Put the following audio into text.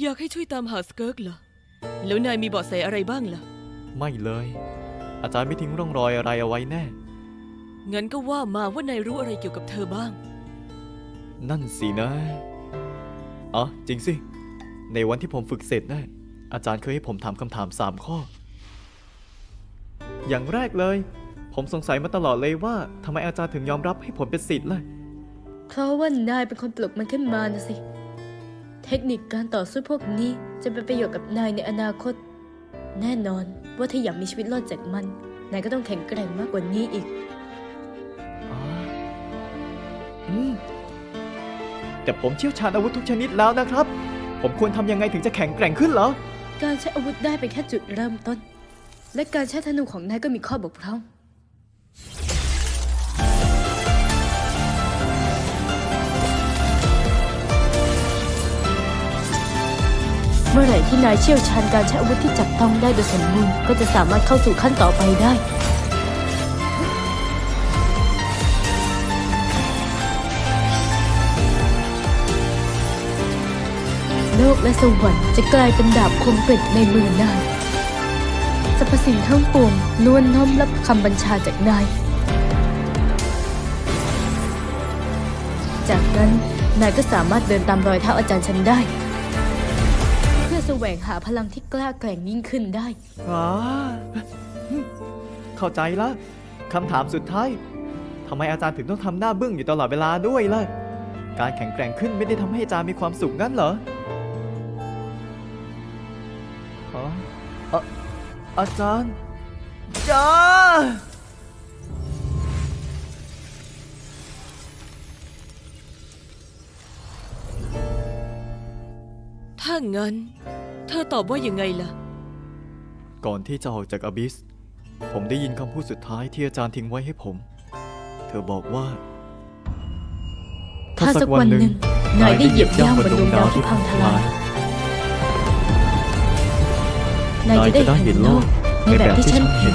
อยากให้ช่วยตามหาสเกิร์กเหรอ แล้วนายมีเบาะแสอะไรบ้างล่ะ ไม่เลย อาจารย์ไม่ทิ้งร่องรอยอะไรเอาไว้แน่ งั้นก็ว่ามาว่านายรู้อะไรเกี่ยวกับเธอบ้าง นั่นสินะอ๋อจริงสิ ในวันที่ผมฝึกเสร็จนะอาจารย์เคยให้ผมถามคำถามสามข้อ อย่างแรกเลย ผมสงสัยมาตลอดเลยว่าทำไมอาจารย์ถึงยอมรับให้ผมเป็นศิษย์ล่ะ เพราะว่านายเป็นคนปลุกมันขึ้นมานะสิ เทคนิคการต่อสู้พวกนี้จะเป็นประโยชน์กับนายในอนาคต แน่นอนว่าถ้าอยากมีชีวิตรอดจากมัน นายก็ต้องแข็งแกร่งมากกว่านี้อีกอ๋ออืมแต่ผมเชี่ยวชาญอาวุธทุกชนิดแล้วนะครับ ผมควรทำยังไงถึงจะแข็งแกร่งขึ้นเหรอ การใช้อาวุธได้เป็นแค่จุดเริ่มต้น และการใช้ธนูของนายก็มีข้อบกพร่อง มื่อไหร่ที่นายเชี่ยวชาญการใช้อาวุธที่จับต้องได้โดยสมบูรณ์ก็จะสามารถเข้าสู่ขั้นต่อไปได้ โลกและสวรรค์จะกลายเป็นดาบคมกริบในมือนายสรรพสิ่งทั้งปวงล้วนน้อมรับคำบัญชาจากนาย จากนั้นนายก็สามารถเดินตามรอยเท้าอาจารย์ฉันได้ วงหาพลังที่กล้าแกร่งยิ่งขึ้นได้ อ๋อเข้าใจละคำถามสุดท้ายทำไมอาจารย์ถึงต้องทำหน้าบึ้งอยู่ตลอดเวลาด้วยล่ะ การแข็งแกร่งขึ้นไม่ได้ทำให้อาจารย์มีความสุขงั้นเหรอฮะอะอาจารย์จ้าถ้างั้น เธอตอบว่ายังไงล่ะ ก่อนที่จะออกจากอบิส ผมได้ยินคำพูดสุดท้ายที่อาจารย์ทิ้งไว้ให้ผม เธอบอกว่า ถ้าสักวันหนึ่งนายได้เหยียบย่ำบนดวงดาวที่พังทลายนายจะได้เห็นโลกในแบบที่ฉันเห็น